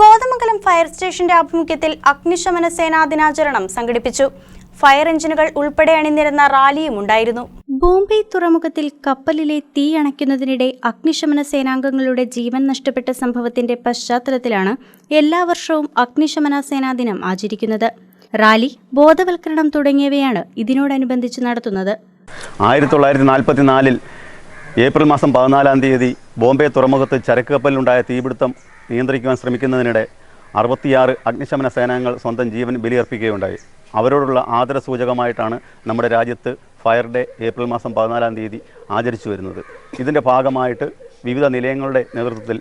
Kothamangalam fire സ്റ്റേഷന്റെ ആഭിമുഖ്യത്തിൽ അഗ്നിശമന സേനാ ദിനാചരണം സംഘടിപ്പിച്ചു. ഫയർ എഞ്ചിനുകൾ ഉൾപ്പെടെ അണിനിരുന്ന റാലിയും ഉണ്ടായിരുന്നു. ബോംബെ തുറമുഖത്തിൽ കപ്പലിലെ തീ അണയ്ക്കുന്നതിനിടെ അഗ്നിശമന സേനാംഗങ്ങളുടെ ജീവൻ നഷ്ടപ്പെട്ട സംഭവത്തിന്റെ പശ്ചാത്തലത്തിലാണ് എല്ലാ വർഷവും അഗ്നിശമന സേനാ ദിനം ആചരിക്കുന്നത്. റാലി ബോധവൽക്കരണം തുടങ്ങിയവയാണ് ഇതിനോടനുബന്ധിച്ച് നടത്തുന്നത്. ആയിരത്തി തൊള്ളായിരത്തി നാൽപ്പത്തി നാലിൽ ഏപ്രിൽ മാസം പതിനാലാം തീയതി ബോംബെ തുറമുഖത്ത് ചരക്ക് കപ്പലിലുണ്ടായ തീപിടുത്തം നിയന്ത്രിക്കുവാൻ ശ്രമിക്കുന്നതിനിടെ അറുപത്തിയാറ് അഗ്നിശമന സേനാംഗങ്ങൾ സ്വന്തം ജീവൻ ബലിയർപ്പിക്കുകയുണ്ടായി. അവരോടുള്ള ആദര സൂചകമായിട്ടാണ് നമ്മുടെ രാജ്യത്ത് ഫയർ ഡേ ഏപ്രിൽ മാസം പതിനാലാം തീയതി ആചരിച്ചു വരുന്നത്. ഇതിന്റെ ഭാഗമായിട്ട് വിവിധ നിലയങ്ങളുടെ നേതൃത്വത്തിൽ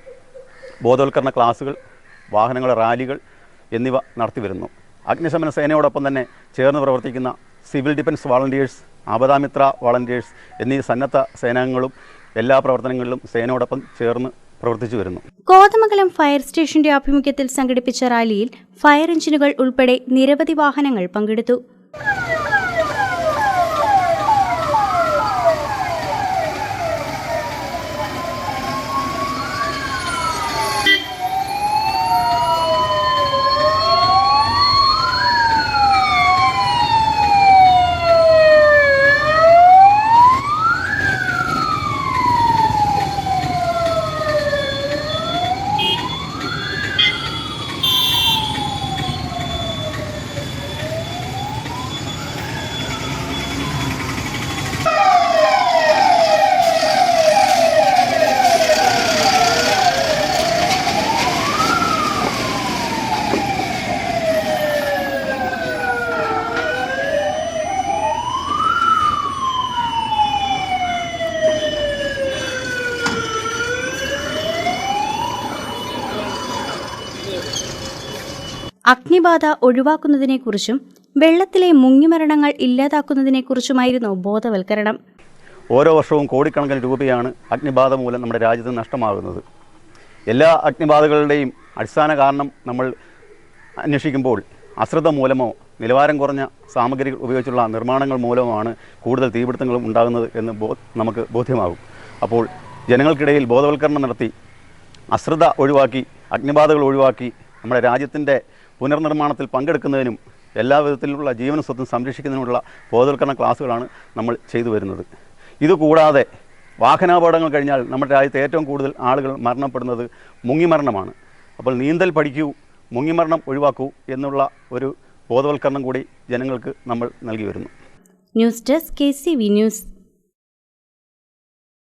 ബോധവൽക്കരണ ക്ലാസുകൾ വാഹനങ്ങളുടെ റാലികൾ എന്നിവ നടത്തിവരുന്നു അഗ്നിശമന സേനയോടൊപ്പം തന്നെ ചേർന്ന് പ്രവർത്തിക്കുന്ന civil defence volunteers Aapadamitra volunteers എന്നീ സന്നദ്ധ സേനാംഗങ്ങളും എല്ലാ പ്രവർത്തനങ്ങളിലും സേനയോടൊപ്പം ചേർന്ന് പ്രവർത്തിച്ചു വരുന്നു. കോതമംഗലം ഫയർ സ്റ്റേഷന്റെ ആഭിമുഖ്യത്തിൽ സംഘടിപ്പിച്ച റാലിയിൽ ഫയർ എഞ്ചിനുകൾ ഉൾപ്പെടെ നിരവധി വാഹനങ്ങൾ പങ്കെടുത്തു. അഗ്നിബാധ ഒഴിവാക്കുന്നതിനെക്കുറിച്ചും വെള്ളത്തിലെ മുങ്ങിമരണങ്ങൾ ഇല്ലാതാക്കുന്നതിനെക്കുറിച്ചുമായിരുന്നു ബോധവൽക്കരണം. ഓരോ വർഷവും കോടിക്കണക്കിന് രൂപയാണ് അഗ്നിബാധ മൂലം നമ്മുടെ രാജ്യത്ത് നഷ്ടമാകുന്നത്. എല്ലാ അഗ്നിബാധകളുടെയും അടിസ്ഥാന കാരണം നമ്മൾ അന്വേഷിക്കുമ്പോൾ അശ്രദ്ധ മൂലമോ നിലവാരം കുറഞ്ഞ സാമഗ്രികൾ ഉപയോഗിച്ചുള്ള നിർമ്മാണങ്ങൾ മൂലമാണ് കൂടുതൽ തീപിടുത്തങ്ങളും ഉണ്ടാകുന്നത് എന്ന് നമുക്ക് ബോധ്യമാകും. അപ്പോൾ ജനങ്ങൾക്കിടയിൽ ബോധവൽക്കരണം നടത്തി അശ്രദ്ധ ഒഴിവാക്കി അഗ്നിബാധകൾ ഒഴിവാക്കി നമ്മുടെ രാജ്യത്തിന്റെ പുനർനിർമ്മാണത്തിൽ പങ്കെടുക്കുന്നതിനും എല്ലാ വിധത്തിലുള്ള ജീവന സ്വത്തും സംരക്ഷിക്കുന്നതിനുമുള്ള ബോധവൽക്കരണ ക്ലാസ്സുകളാണ് നമ്മൾ ചെയ്തു വരുന്നത്. ഇതുകൂടാതെ വാഹനാപകടങ്ങൾ കഴിഞ്ഞാൽ നമ്മുടെ രാജ്യത്ത് ഏറ്റവും കൂടുതൽ ആളുകൾ മരണപ്പെടുന്നത് മുങ്ങിമരണമാണ്. അപ്പോൾ നീന്തൽ പഠിക്കൂ മുങ്ങിമരണം ഒഴിവാക്കൂ എന്നുള്ള ഒരു ബോധവൽക്കരണം കൂടി ജനങ്ങൾക്ക് നമ്മൾ നൽകി വരുന്നു. News desk K C V news.